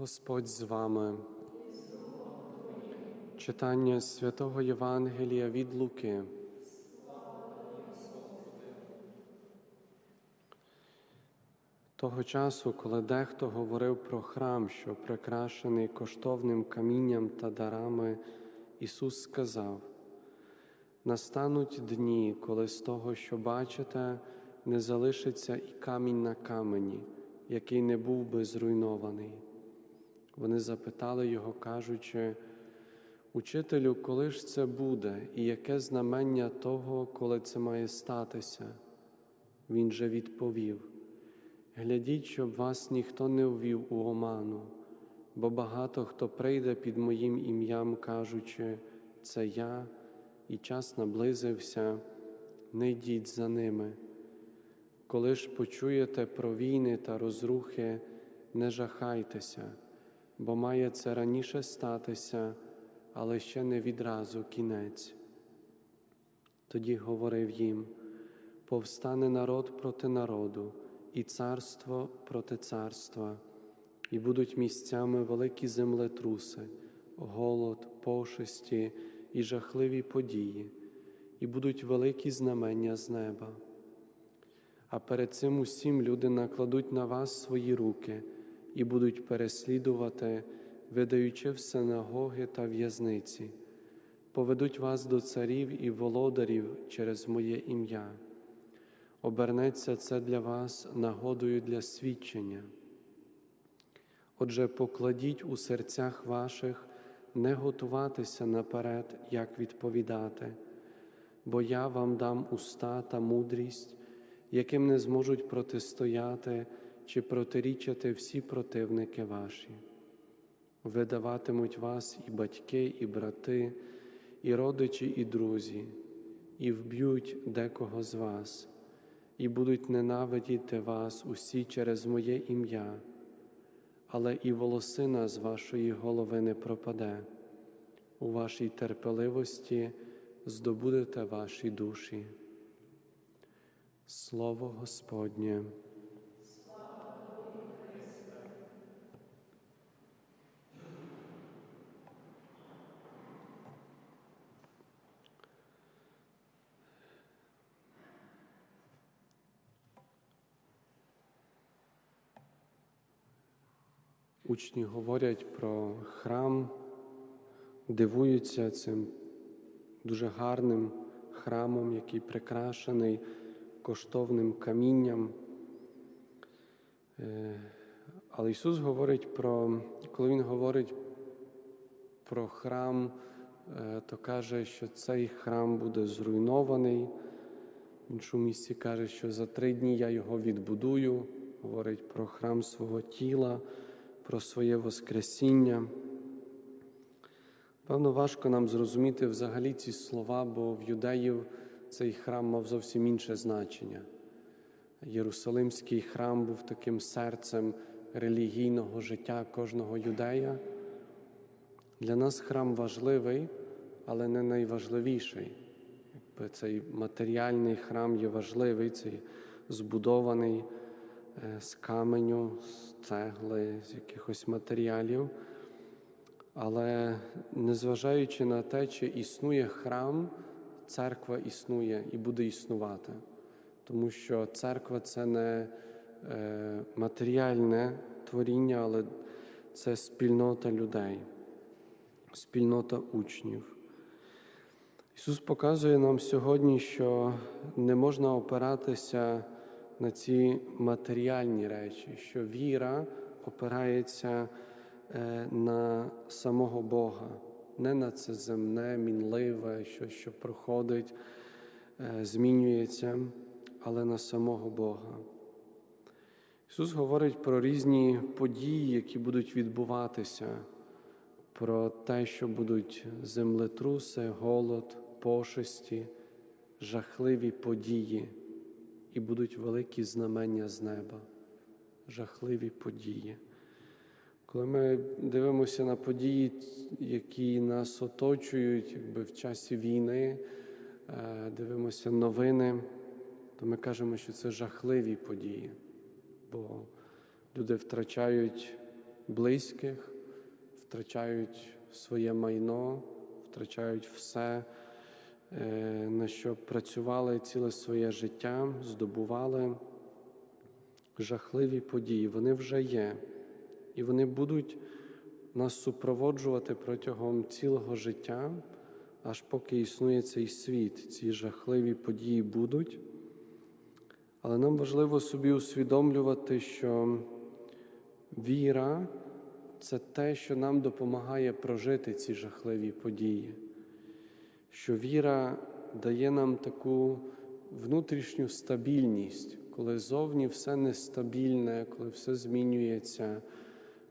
Господь з вами. Читання святого Євангелія від Луки. Того часу, коли дехто говорив про храм, що прикрашений коштовним камінням та дарами, Ісус сказав: настануть дні, коли з того, що бачите, не залишиться і камінь на камені, який не був би зруйнований. Вони запитали його, кажучи, Учителю, коли ж це буде, і яке знамення того, коли це має статися? Він же відповів: Глядіть, щоб вас ніхто не ввів у оману, бо багато хто прийде під моїм ім'ям, кажучи, це я, і час наблизився, не йдіть за ними. Коли ж почуєте про війни та розрухи, не жахайтеся, бо має це раніше статися, але ще не відразу кінець. Тоді говорив їм: повстане народ проти народу, і царство проти царства, і будуть місцями великі землетруси, голод, пошесті і жахливі події, і будуть великі знамення з неба. А перед цим усім люди накладуть на вас свої руки і будуть переслідувати, видаючи в синагоги та в'язниці, поведуть вас до царів і володарів через моє ім'я. Обернеться це для вас нагодою для свідчення. Отже, покладіть у серцях ваших не готуватися наперед, як відповідати, бо я вам дам уста та мудрість, яким не зможуть протистояти чи протирічати всі противники ваші. Видаватимуть вас і батьки, і брати, і родичі, і друзі, і вб'ють декого з вас, і будуть ненавидіти вас усі через моє ім'я, але і волосина з вашої голови не пропаде. У вашій терпеливості здобудете ваші душі. Слово Господнє. Учні говорять про храм, дивуються цим дуже гарним храмом, який прикрашений коштовним камінням. Е, Але Ісус говорить про, коли Він говорить про храм, е, то каже, що цей храм буде зруйнований. В іншому місці каже, що за три дні я його відбудую, говорить про храм свого тіла, про своє Воскресіння. Певно, важко нам зрозуміти взагалі ці слова, бо в юдеїв цей храм мав зовсім інше значення. Єрусалимський храм був таким серцем релігійного життя кожного юдея. Для нас храм важливий, але не найважливіший. Якби Цей матеріальний храм є важливий, цей збудований з каменю, з цегли, з якихось матеріалів. Але незважаючи на те, чи існує храм, церква існує і буде існувати, тому що церква це не е, матеріальне творіння, але це спільнота людей, спільнота учнів. Ісус показує нам сьогодні, що не можна опиратися на ці матеріальні речі, що віра опирається на самого Бога, не на це земне, мінливе, що, що проходить, змінюється, але на самого Бога. Ісус говорить про різні події, які будуть відбуватися, про те, що будуть землетруси, голод, пошесті, жахливі події, і будуть великі знамення з неба, жахливі події. Коли ми дивимося на події, які нас оточують якби в часі війни, дивимося новини, то ми кажемо, що це жахливі події, бо люди втрачають близьких, втрачають своє майно, втрачають все, е, на що працювали ціле своє життя, здобували жахливі події. Вони вже є, і вони будуть нас супроводжувати протягом цілого життя, аж поки існує цей світ. Ці жахливі події будуть. Але нам важливо собі усвідомлювати, що віра це те, що нам допомагає прожити ці жахливі події, що віра дає нам таку внутрішню стабільність, коли зовні все нестабільне, коли все змінюється,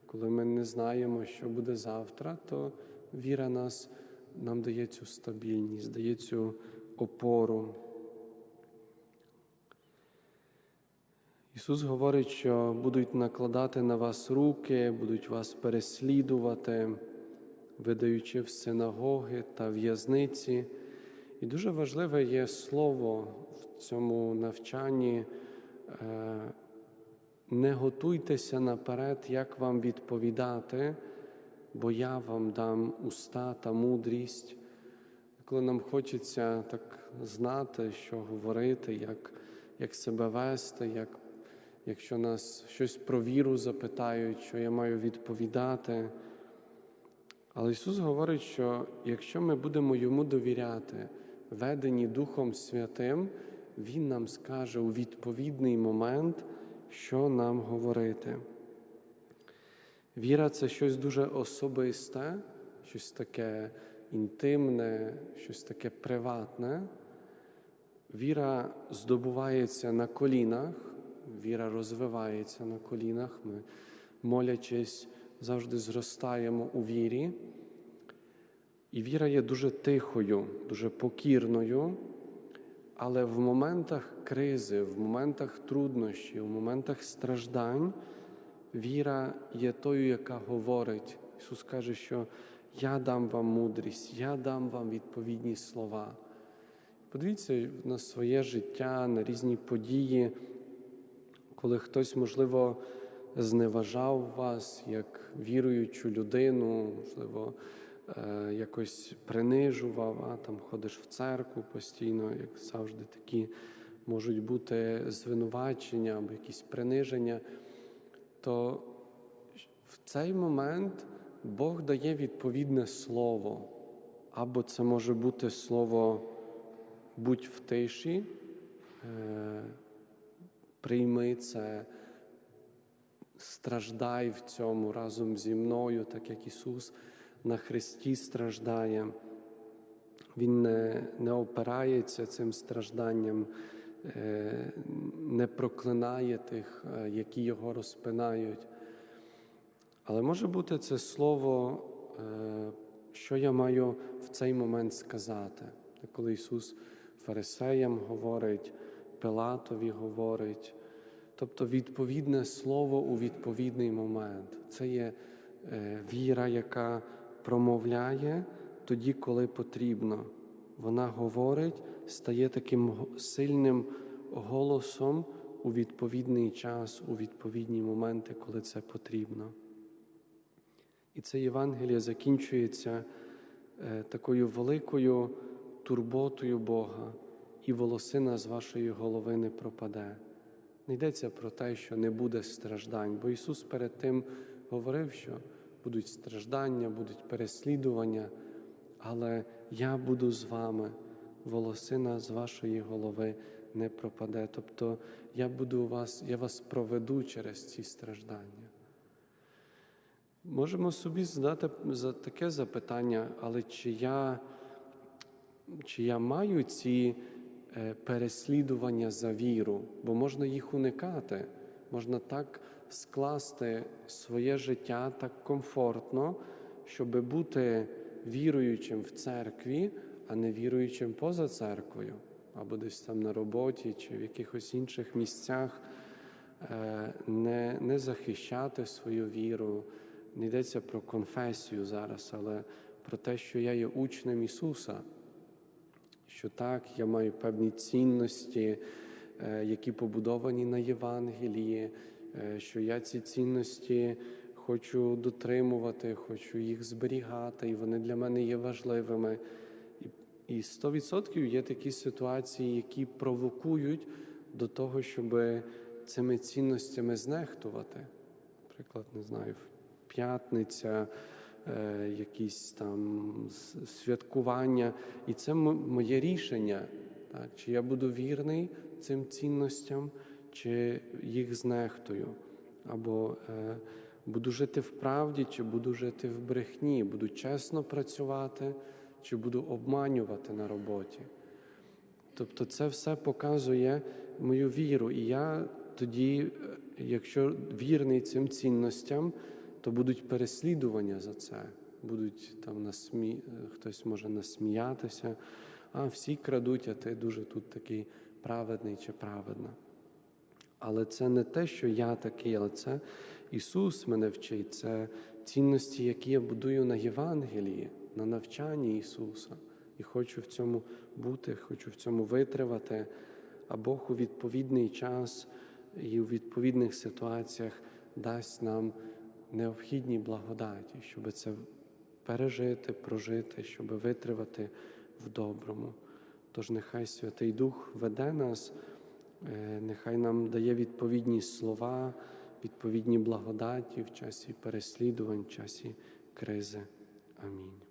коли ми не знаємо, що буде завтра, то віра нас, нам дає цю стабільність, дає цю опору. Ісус говорить, що будуть накладати на вас руки, будуть вас переслідувати, видаючи в синагоги та в'язниці. І дуже важливе є слово в цьому навчанні. е, Не готуйтеся наперед, як вам відповідати, бо я вам дам уста та мудрість. Коли нам хочеться так знати, що говорити, як, як себе вести, як якщо нас щось про віру запитають, що я маю відповідати. Але Ісус говорить, що якщо ми будемо Йому довіряти, ведені Духом Святим, Він нам скаже у відповідний момент, що нам говорити. Віра це щось дуже особисте, щось таке інтимне, щось таке приватне. Віра здобувається на колінах, віра розвивається на колінах. Ми, молячись, завжди зростаємо у вірі. І віра є дуже тихою, дуже покірною, але в моментах кризи, в моментах труднощів, в моментах страждань віра є тою, яка говорить. Ісус каже, що я дам вам мудрість, я дам вам відповідні слова. Подивіться на своє життя, на різні події, коли хтось, можливо, зневажав вас як віруючу людину, можливо, якось принижував, а там ходиш в церкву постійно, як завжди такі можуть бути звинувачення або якісь приниження, то в цей момент Бог дає відповідне слово. Або це може бути слово будь в тиші, е, прийми це, страждай в цьому разом зі мною, так як Ісус на Христі страждає. Він не, не опирається цим стражданням, е, не проклинає тих, е, які його розпинають. Але може бути це слово, е, що я маю в цей момент сказати, коли Ісус фарисеям говорить, Пилатові говорить, тобто відповідне слово у відповідний момент. Це є віра, яка промовляє тоді, коли потрібно. Вона говорить, стає таким сильним голосом у відповідний час, у відповідні моменти, коли це потрібно. І це Євангеліє закінчується е, такою великою турботою Бога, і волосина з вашої голови не пропаде. Не йдеться про те, що не буде страждань, бо Ісус перед тим говорив, що будуть страждання, будуть переслідування, але я буду з вами, волосина з вашої голови не пропаде. Тобто я буду вас, я вас проведу через ці страждання. Можемо собі задати за таке запитання, але чи я, чи я маю ці е, переслідування за віру, бо можна їх уникати, можна так скласти своє життя так комфортно, щоб бути віруючим в церкві, а не віруючим поза церквою, або десь там на роботі чи в якихось інших місцях, е, не, не захищати свою віру. Не йдеться про конфесію зараз, але про те, що я є учнем Ісуса, що так, я маю певні цінності, е, які побудовані на Євангелії, що я ці цінності хочу дотримувати, хочу їх зберігати, і вони для мене є важливими. І- І 100% є такі ситуації, які провокують до того, щоб цими цінностями знехтувати. Наприклад, не знаю, п'ятниця, е, якісь там святкування. І це моє рішення. Так? Чи я буду вірний цим цінностям, чи їх знехтую. Або е, буду жити в правді, чи буду жити в брехні, буду чесно працювати, чи буду обманювати на роботі. Тобто це все показує мою віру. І я тоді, е, якщо вірний цим цінностям, то будуть переслідування за це. Будуть там насмі... е, хтось може насміятися, а всі крадуть, а ти дуже тут такий праведний чи праведна. Але це не те, що я такий, але це Ісус мене вчить. Це цінності, які я будую на Євангелії, на навчанні Ісуса. І хочу в цьому бути, хочу в цьому витривати, а Бог у відповідний час і у відповідних ситуаціях дасть нам необхідні благодаті, щоб це пережити, прожити, щоб витривати в доброму. Тож нехай Святий Дух веде нас. Е, Нехай нам дає відповідні слова, відповідні благодаті в часі переслідувань, в часі кризи. Амінь.